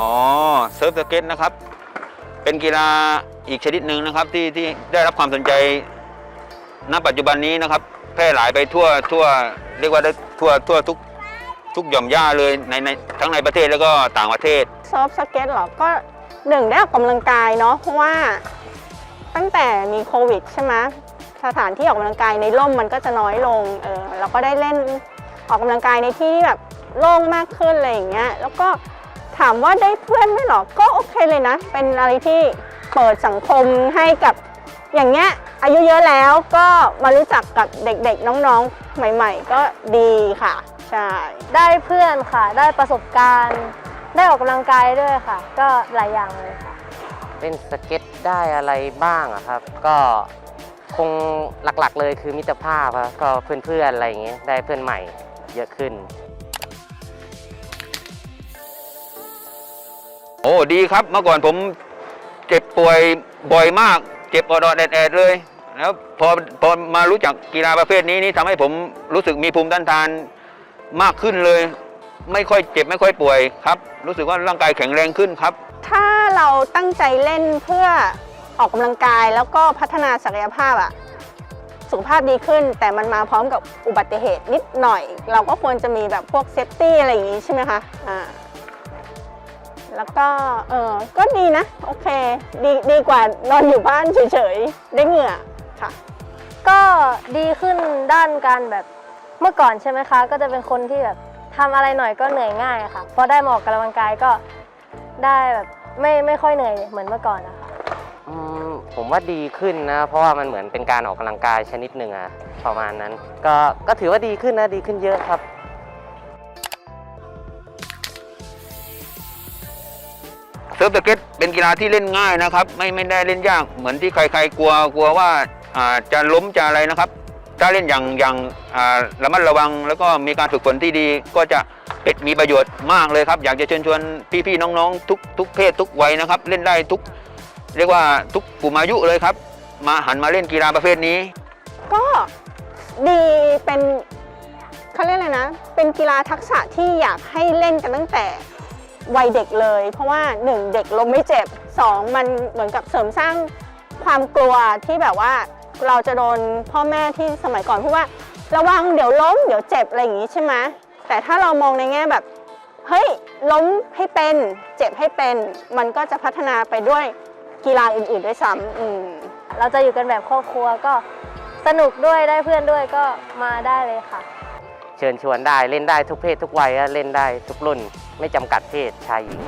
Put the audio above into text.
อ๋อเซิร์ฟสเก็ตนะครับ เป็นกีฬาอีกชนิดหนึ่งนะครับที่ที่ได้รับความสนใจณปัจจุบันนี้นะครับ แพร่หลายไปทั่วทั่วเรียกว่าได้ทั่วทั่วทุกทุกหย่อมย่าเลยในในทั้งในประเทศแล้วก็ต่างประเทศเซิร์ฟสเก็ตเหรอก็หนึ่งได้ออกกำลังกายเนาะเพราะว่าตั้งแต่มีโควิดใช่ไหมสถานที่ออกกำลังกายในร่มมันก็จะน้อยลงเออเราก็ได้เล่นออกกำลังกายในที่ที่แบบโล่งมากขึ้นอะไรอย่างเงี้ยแล้วก็ ถามว่าได้เพื่อนไหมเหรอ ก็โอเคเลยนะ เป็นอะไรที่เปิดสังคมให้กับอย่างเงี้ยอายุเยอะแล้วก็มารู้จักกับเด็กๆ น้องๆ ใหม่ๆ ก็ดีค่ะ ใช่ ได้เพื่อนค่ะ ได้ประสบการณ์ ได้ออกกำลังกายด้วยค่ะ ก็หลายอย่างเลยค่ะ เล่นสเก็ตได้อะไรบ้างอะครับ ก็คงหลักๆเลยคือมิตรภาพครับก็เพื่อนๆอะไรอย่างเงี้ยได้เพื่อนใหม่เยอะขึ้น โอ้ดีครับเมื่อก่อนผมเจ็บป่วยบ่อยมาก เจ็บอดอดแอดเลยแล้วพอพอมารู้จักกีฬาประเภทนี้นี่ทำให้ผมรู้สึกมีภูมิต้านทานมากขึ้นเลย ไม่ค่อยเจ็บไม่ค่อยป่วยครับ รู้สึกว่าร่างกายแข็งแรงขึ้นครับ ถ้าเราตั้งใจเล่นเพื่อออกกำลังกายแล้วก็พัฒนาศักยภาพอะสุขภาพดีขึ้น แต่มันมาพร้อมกับอุบัติเหตุนิดหน่อย เราก็ควรจะมีแบบพวกเซฟตี้อะไรอย่างงี้ใช่ไหมคะอ่า แล้วก็เออก็ดีนะ โอเค ดีดีกว่านอนอยู่บ้านเฉยๆ ได้เหงื่อค่ะ ก็ดีขึ้นด้านการแบบเมื่อก่อนใช่ไหมคะ ก็จะเป็นคนที่แบบทำอะไรหน่อยก็เหนื่อยง่ายค่ะพอได้มาออกกำลังกายก็ได้แบบไม่ไม่ค่อยเหนื่อยเหมือนเมื่อก่อนนะคะอืมผมว่าดีขึ้นนะ เพราะว่ามันเหมือนเป็นการออกกำลังกายชนิดหนึ่งอะประมาณนั้น ก็ก็ถือว่าดีขึ้นนะดีขึ้นเยอะครับ ซิร์ฟสเก็ตเป็นกีฬาที่เล่นง่ายนะครับ ไม่ไม่ได้เล่นยากเหมือนที่ใครๆกลัวกลัวว่าจะล้มจะอะไรนะครับ ถ้าเล่นอย่างอย่างระมัดระวัง แล้วก็มีการฝึกฝนที่ดีก็จะเป็นมีประโยชน์มากเลยครับ อยากจะเชิญชวนพี่ๆน้องๆ ทุกทุกเพศทุกวัยนะครับ เล่นได้ทุกเรียกว่าทุกกลุ่มอายุเลยครับ มาหันมาเล่นกีฬาประเภทนี้ ก็ดีเป็นเขาเรียกอะไรนะ เป็นกีฬาทักษะที่อยากให้เล่นกันตั้งแต่ วัยเด็กเลย เพราะว่าหนึ่งเด็กล้มไม่เจ็บสองมันเหมือนกับเสริมสร้างความกลัวที่แบบว่าเราจะโดนพ่อแม่ที่สมัยก่อนพูดว่า ระวังเดี๋ยวล้มเดี๋ยวเจ็บอะไรอย่างนี้ใช่ไหมแต่ถ้าเรามองในแง่แบบเฮ้ยล้มให้เป็นเจ็บให้เป็น มันก็จะพัฒนาไปด้วยกีฬาอื่น ๆ ด้วยซ้ำเราจะอยู่กันแบบครอบครัวก็สนุกด้วยได้เพื่อนด้วยก็มาได้เลยค่ะ เชิญชวนได้เล่นได้ทุกเพศทุกวัยอะเล่นได้ทุกรุ่น ไม่จำกัดเพศชายหญิง